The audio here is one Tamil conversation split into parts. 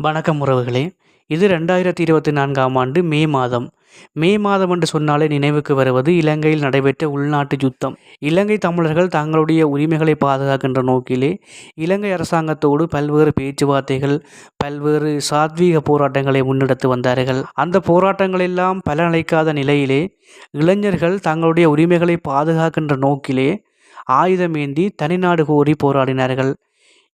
வணக்கம் உறவுகளே. இது ரெண்டாயிரத்தி இருபத்தி நான்காம் ஆண்டு மே மாதம். மே மாதம் என்று சொன்னாலே நினைவுக்கு வருவது இலங்கையில் நடைபெற்ற உள்நாட்டு யுத்தம். இலங்கை தமிழர்கள் தங்களுடைய உரிமைகளை பாதுகாக்கின்ற நோக்கிலே இலங்கை அரசாங்கத்தோடு பல்வேறு பேச்சுவார்த்தைகள் பல்வேறு சாத்வீக போராட்டங்களை முன்னெடுத்து வந்தார்கள். அந்த போராட்டங்கள் எல்லாம் பலனளிக்காத நிலையிலே இளைஞர்கள் தங்களுடைய உரிமைகளை பாதுகாக்கின்ற நோக்கிலே ஆயுதமேந்தி தனிநாடு கோரி போராடினார்கள்.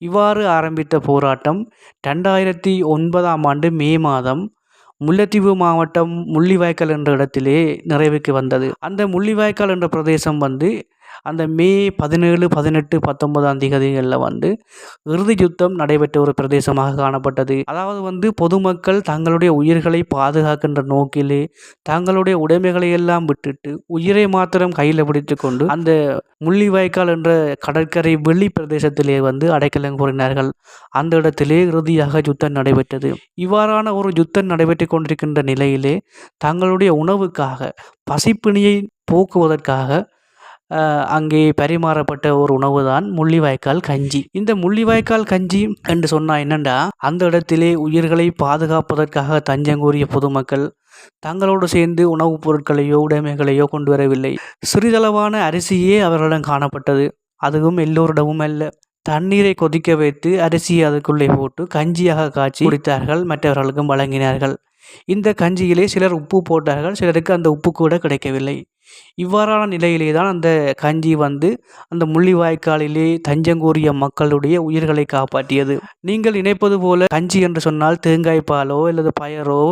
இவ்வாறு ஆரம்பித்த போராட்டம் ரெண்டாயிரத்தி ஒன்பதாம் ஆண்டு மே மாதம் முல்லைத்தீவு மாவட்டம் முள்ளிவாய்க்கால் என்ற இடத்திலே நிறைவுக்கு வந்தது. அந்த முள்ளிவாய்க்கால் என்ற பிரதேசம் வந்து அந்த மே பதினேழு பதினெட்டு பத்தொன்பதாம் திகதிகளில் வந்து இறுதி யுத்தம் நடைபெற்ற ஒரு பிரதேசமாக காணப்பட்டது. அதாவது வந்து பொதுமக்கள் தங்களுடைய உயிர்களை பாதுகாக்கின்ற நோக்கிலே தங்களுடைய உடைமைகளை எல்லாம் விட்டுட்டு உயிரை மாத்திரம் கையில் பிடித்து கொண்டு அந்த முள்ளிவாய்க்கால் என்ற கடற்கரை வெளி பிரதேசத்திலே வந்து அடைக்கலம் கூறினார்கள். அந்த இடத்திலே இறுதியாக யுத்தம் நடைபெற்றது. இவ்வாறான ஒரு யுத்தம் நடைபெற்று கொண்டிருக்கின்ற நிலையிலே தங்களுடைய உணவுக்காக பசிப்பிணியை போக்குவதற்காக அங்கே பரிமாறப்பட்ட ஒரு உணவு தான் முள்ளிவாய்க்கால் கஞ்சி. இந்த முள்ளிவாய்க்கால் கஞ்சி என்று சொன்னால் என்னென்னா அந்த இடத்திலே உயிர்களை பாதுகாப்பதற்காக தஞ்சம் கூறிய பொதுமக்கள் தங்களோடு சேர்ந்து உணவுப் பொருட்களையோ உடைமைகளையோ கொண்டு வரவில்லை. சிறிதளவான அரிசியே அவர்களிடம் காணப்பட்டது. அதுவும் எல்லோரிடமும் அல்ல. தண்ணீரை கொதிக்க வைத்து அரிசியை அதுக்குள்ளே போட்டு கஞ்சியாக காய்ச்சி குடித்தார்கள் மற்றவர்களுக்கும் வழங்கினார்கள். இந்த கஞ்சியிலே சிலர் உப்பு போட்டார்கள் சிலருக்கு அந்த உப்பு கூட கிடைக்கவில்லை. இவ்வாறான நிலையிலே தான் அந்த கஞ்சி வந்து அந்த முள்ளிவாய்க்காலிலே தஞ்சங்கூறிய மக்களுடைய உயிர்களை காப்பாற்றியது. நீங்கள் நினைப்பது போல கஞ்சி என்று சொன்னால் தேங்காய் பாலோ அல்லது பயரோ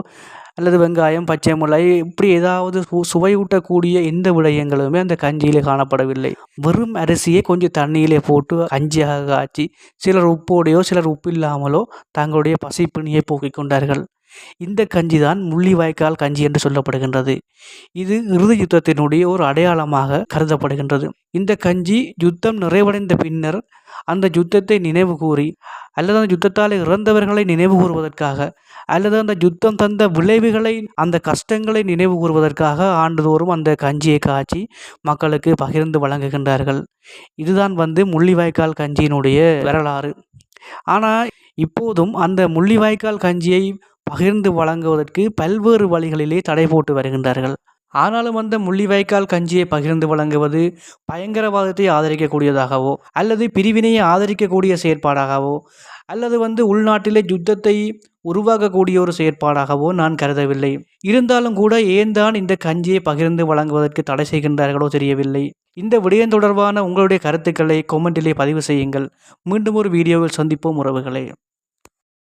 அல்லது வெங்காயம் பச்சை மிளகாய் இப்படி ஏதாவது சு சுவையூட்டக்கூடிய எந்த விடயங்களுமே அந்த கஞ்சியிலே காணப்படவில்லை. வெறும் அரிசியை கொஞ்சம் தண்ணியிலே போட்டு கஞ்சியாக காய்ச்சி சிலர் உப்போடையோ சிலர் உப்பு இல்லாமலோ தங்களுடைய பசிப்பிணியை போக்கிக் கொண்டார்கள். இந்த கஞ்சி தான் முள்ளிவாய்க்கால் கஞ்சி என்று சொல்லப்படுகின்றது. இது இறுதி யுத்தத்தினுடைய ஒரு அடையாளமாக கருதப்படுகின்றது. இந்த கஞ்சி யுத்தம் நிறைவடைந்த பின்னர் அந்த யுத்தத்தை நினைவு கூறி அல்லது அந்த யுத்தத்தால் இறந்தவர்களை நினைவு கூறுவதற்காக அல்லது அந்த யுத்தம் தந்த விளைவுகளை அந்த கஷ்டங்களை நினைவு கூறுவதற்காக ஆண்டுதோறும் அந்த கஞ்சியை காய்ச்சி மக்களுக்கு பகிர்ந்து வழங்குகின்றார்கள். இதுதான் வந்து முள்ளிவாய்க்கால் கஞ்சியினுடைய வரலாறு. ஆனால் இப்போதும் அந்த முள்ளிவாய்க்கால் கஞ்சியை பகிர்ந்து வழங்குவதற்கு பல்வேறு வழிகளிலே தடை போட்டு வருகின்றார்கள். ஆனாலும் அந்த முள்ளிவாய்க்கால் கஞ்சியை பகிர்ந்து வழங்குவது பயங்கரவாதத்தை ஆதரிக்கக்கூடியதாகவோ அல்லது பிரிவினையை ஆதரிக்கக்கூடிய செயற்பாடாகவோ அல்லது வந்து உள்நாட்டிலே யுத்தத்தை உருவாக்கக்கூடிய ஒரு செயற்பாடாகவோ நான் கருதவில்லை. இருந்தாலும் கூட ஏன் தான் இந்த கஞ்சியை பகிர்ந்து வழங்குவதற்கு தடை செய்கின்றார்களோ தெரியவில்லை. இந்த விடயம் தொடர்பான உங்களுடைய கருத்துக்களை கொமெண்டிலே பதிவு செய்யுங்கள். மீண்டும் ஒரு வீடியோவில் சந்திப்போம் உறவுகளே.